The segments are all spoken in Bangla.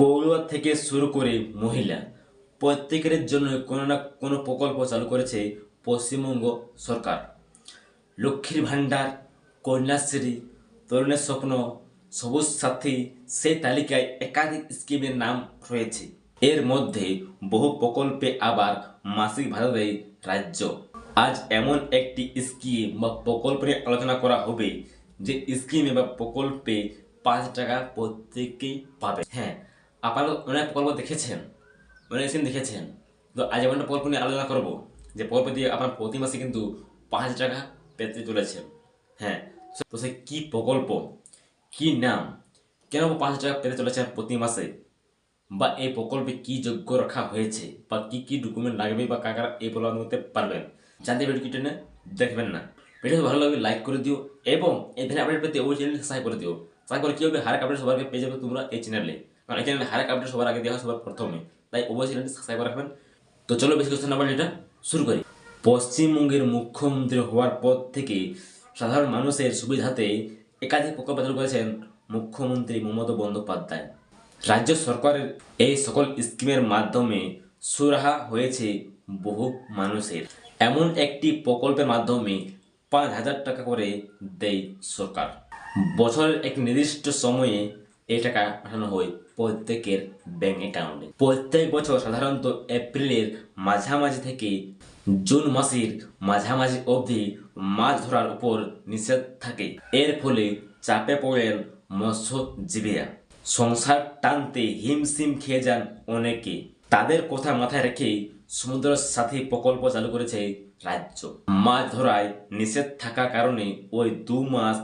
পড়ুয়া থেকে শুরু করে মহিলা প্রত্যেকের জন্য কোনো না কোনো প্রকল্প চালু করেছে পশ্চিমবঙ্গ সরকার। লক্ষ্মীর ভাণ্ডার, কন্যাশ্রী, তরুণের স্বপ্ন, সবুজ সাথী, সেই তালিকায় একাধিক স্কিমের নাম রয়েছে। এর মধ্যে বহু প্রকল্পে আবার মাসিক ভাতা দেয় রাজ্য। আজ এমন একটি স্কিম বা প্রকল্প নিয়ে আলোচনা করা হবে যে স্কিমে বা প্রকল্পে পাঁচ টাকা প্রত্যেকেই পাবে। হ্যাঁ আপনারা অনেক প্রকল্প দেখেছেন? অনেক স্কিম দেখেছেন। তো আজ একটা প্রকল্প নিয়ে আলোচনা করব যে প্রকল্প দিয়ে আপনার প্রতি মাসে কিন্তু পাঁচ টাকা পেতে চলেছেন। হ্যাঁ তো সে কী প্রকল্প, কি নাম, কেন পাঁচ টাকা পেতে চলেছেন প্রতি মাসে? বা এই প্রকল্পে কি যোগ্য রাখা হয়েছে? বা কি কি ডকুমেন্ট লাগবে বা কাকারা এই প্রকল্প করতে পারবেন? জানতে ভিডিও কি টেনে দেখবেন না। ভিডিও ভালো লাগবে লাইক করে দিও এবং এই ধরনের আপডেট পেতে ওই চ্যানেলটি সাবস্ক্রাইব করে দিও। করে কি হবে? হারেক আপডেট আগে পেয়ে যাবে তোমরা এই চ্যানেলে কারণ এই চ্যানেলে হারেক আপডেট সবার আগে দেওয়া হয় সবার প্রথমে। তাই অবশ্যই চ্যানেলটি সাবস্ক্রাইব করে রাখবেন। তো চলো বেশি কথা না এটা শুরু করি। পশ্চিমবঙ্গের মুখ্যমন্ত্রী হওয়ার পর থেকে সাধারণ মানুষের সুবিধাতে একাধিক প্রকল্প চালু করেছেন মুখ্যমন্ত্রী মমতা বন্দ্যোপাধ্যায়। রাজ্য সরকারের এই সকল স্কিমের মাধ্যমে সুরাহা হয়েছে বহু মানুষের। এমন একটি প্রকল্পের মাধ্যমে পাঁচ হাজার টাকা করে দেয় সরকার। বছরের এক নির্দিষ্ট সময়ে এই টাকা পাঠানো হয়। প্রত্যেকের ব্যাংক অ্যাকাউন্টে প্রত্যেক বছর সাধারণত এপ্রিলের মাঝামাঝি থেকে জুন মাসের মাঝামাঝি অবধি মাছ ধরার উপর নিষেধ থাকে। এর ফলে চাপে পড়েন মৎস্যজীবীরা। সংসার টানতে হিমশিম খেয়ে যান অনেকে। তাদের কথা মাথায় রেখে সমুদ্র সাথী প্রকল্প চালু করেছে রাজ্য। মাছ ধরায় নিষেধ থাকার কারণে ওই দু মাস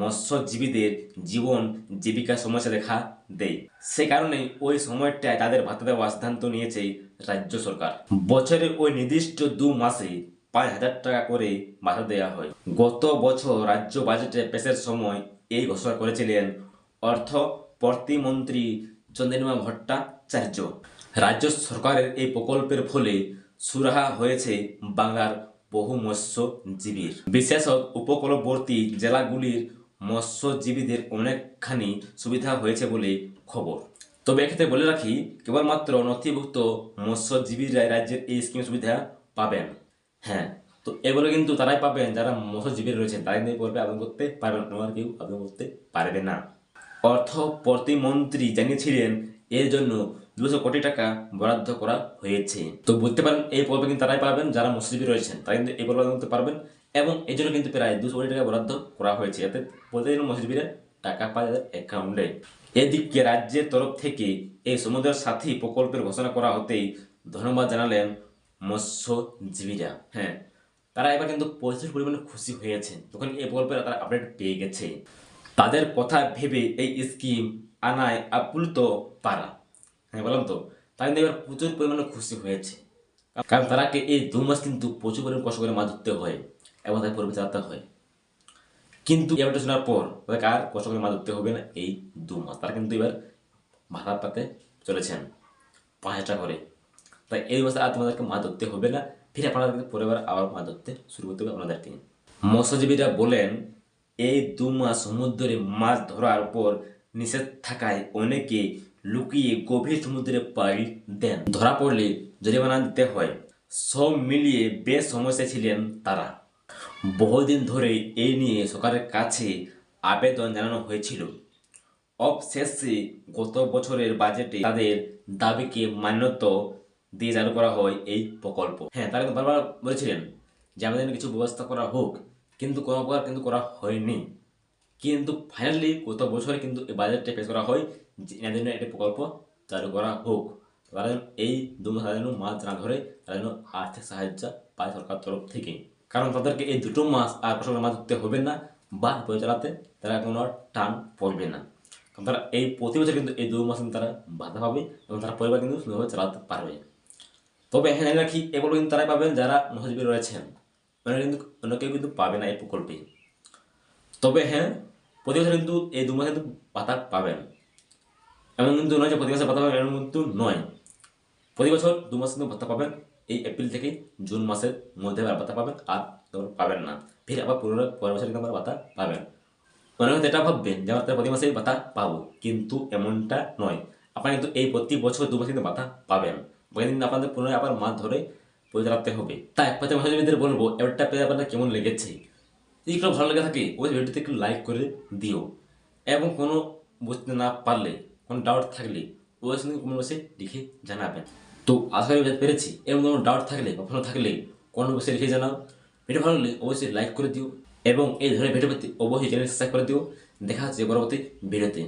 মৎস্যজীবীদের জীবন জীবিকা সমস্যা দেখা দেয়। সে কারণে ওই সময়টায় তাদের ভাতা দেওয়ার সিদ্ধান্ত নিয়েছে রাজ্য সরকার। বছরে ওই নির্দিষ্ট দু মাসে পাঁচ হাজার টাকা করে ভাতা দেওয়া হয়। গত বছর রাজ্য বাজেটে পেশের সময় এই ঘোষণা করেছিলেন অর্থ প্রতিমন্ত্রী চন্দ্রিমা ভট্টাচার্য। রাজ্য সরকারের এই প্রকল্পের ফলে সুরাহা হয়েছে বাংলার বহু মৎস্যজীবীর। বিশেষত উপকূলবর্তী জেলাগুলির মৎস্যজীবীদের অনেকখানি সুবিধা হয়েছে বলে খবর। তবে এক্ষেত্রে বলে রাখি, কেবলমাত্র নথিভুক্ত মৎস্যজীবীরা রাজ্যের এই স্কিম সুবিধা পাবেন। হ্যাঁ তো এগুলো কিন্তু তারাই পাবেন, যারা মৎস্যজীবী রয়েছেন, তারাই কিন্তু প্রকল্পে আবেদন করতে পারবেন আর কেউ আবেদন করতে পারবে না। অর্থ প্রতিমন্ত্রী জানিয়েছিলেন, এর জন্য দুশো কোটি টাকা বরাদ্দ করা হয়েছে। তো বুঝতে পারেন, এই প্রকল্পে কিন্তু তারাই পাবেন, যারা মৎস্যজীবী রয়েছেন, তারা কিন্তু এই প্রকল্প করতে পারবেন। এবং এই জন্য কিন্তু প্রায় দুশো কোটি টাকা বরাদ্দ করা হয়েছে। এতে প্রতিদিন মৎস্যজীবীরা টাকা পায় তাদের অ্যাকাউন্টে এদিকে রাজ্যের তরফ থেকে এই সমুদ্র সাথী প্রকল্পের ঘোষণা করা হতেই ধন্যবাদ জানালেন মৎস্যজীবীরা। হ্যাঁ তারা এবার কিন্তু প্রচুর পরিমাণে খুশি হয়েছে। তখন এই প্রকল্পের তারা আপডেট পেয়ে গেছে। তাদের কথা ভেবে এই স্কিম আনায় আপ্লুত তারা। হ্যাঁ বললাম তো, তারা কিন্তু এবার প্রচুর পরিমাণে খুশি হয়েছে। কারণ তারাকে এই দু মাস কিন্তু প্রচুর পরিমাণে কষ্ট করে মাছ ধরতে হয়। এবং তাদের পরিবার চালাতে হয়। কিন্তু এবারটা শোনার পর তাদেরকে আর কষ্ট করে মাছ ধরতে হবে না এই দু মাস। তারা কিন্তু এবার ভাতা পাতে চলেছেন পাঁচ হাজার করে। তাই এই মাসে আর তোমাদেরকে মাছ ধরতে হবে না। ফিরে আপনাদের পরিবার আবার মাছ ধরতে শুরু করতে হবে আপনাদেরকে। মৎস্যজীবীরা বলেন, এই দু মাস সমুদ্রে মাছ ধরার পর নিষেধ থাকায় অনেকে লুকিয়ে গভীর সমুদ্রে পাড়ি দেন। ধরা পড়লে জরিমানা দিতে হয়। সব মিলিয়ে বেশ সমস্যা ছিলেন তারা। বহুদিন ধরে এই নিয়ে সরকারের কাছে আবেদন জানানো হয়েছিল। অবশেষে গত বছরের বাজেটে তাদের দাবিকে মান্যতা দিয়ে চালু করা হয় এই প্রকল্প। হ্যাঁ তারা বারবার বলেছিলেন যে আমাদের কিছু ব্যবস্থা করা হোক, কিন্তু কোনো প্রকার কিন্তু করা হয়নি। কিন্তু ফাইনালি গত বছরে কিন্তু এই বাজেটটা পেশ করা হয় যে এনাদের জন্য একটি প্রকল্প চালু করা হোক। তারা এই দু মাস মাছ না ধরে তারা যেন আর্থিক সাহায্য পায় সরকার তরফ থেকে। কারণ তাদেরকে এই দুটো মাস আর কষ্ট মাছ ধরতে হবে না, বা বই চালাতে তারা কোনো টান পড়বে না। কারণ তারা এই প্রতি বছর কিন্তু এই দু মাস কিন্তু তারা বাধা পাবে এবং তারা পরিবার কিন্তু সুন্দরভাবে চালাতে পারবে। তবে হ্যাঁ রাখি এগুলো কিন্তু তারাই পাবেন যারা মহাজীবী রয়েছেন। মানে কিন্তু, অন্য কেউ কিন্তু পাবে না এই প্রকল্পে। তবে হ্যাঁ প্রতি বছর কিন্তু এই দু মাসে কিন্তু পাতা পাবেন। এমন কিন্তু নয় যে প্রতি মাসে পাতা পাবেন, এমন কিন্তু নয়। প্রতি বছর দু মাস কিন্তু ভাতা পাবেন। এই এপ্রিল থেকে জুন মাসের মধ্যে আবার ভাতা পাবেন, আর পাবেন না। ফির আবার পুনরায় পরের বছর কিন্তু ভাতা পাবেন। মনে হয়তো এটা ভাববেন যে আমার প্রতি মাসেই ভাতা পাবো, কিন্তু এমনটা নয়। আপনারা কিন্তু এই প্রতি বছর দু মাস কিন্তু ভাতা পাবেন। কিন্তু আপনাদের পুনরায় আবার মাছ ধরে পয়সা রাখতে হবে। তাই প্রতি মহিলাদের বলব, এবারটা পেয়ে আপনার কেমন লেগেছে? যদি একটু ভালো লেগে থাকে ওই ভিডিওতে একটু লাইক করে দিও। এবং কোনো বুঝতে না পারলে, কোনো ডাউট থাকলে ওই সঙ্গে কমেন্ট বসে লিখে জানাবেন। তো আশা করি বুঝতে পেরেছি। এবং কোনো ডাউট থাকলে বা প্রশ্ন থাকলে কোনো বসে লিখে জানাও। ভিডিও ভালো লাগলে অবশ্যই লাইক করে দিও। এবং এই ধরনের ভিডিও পেতে অবশ্যই চ্যানেল সাবস্ক্রাইব করে দিও। দেখা হচ্ছে পরবর্তী ভিডিওতে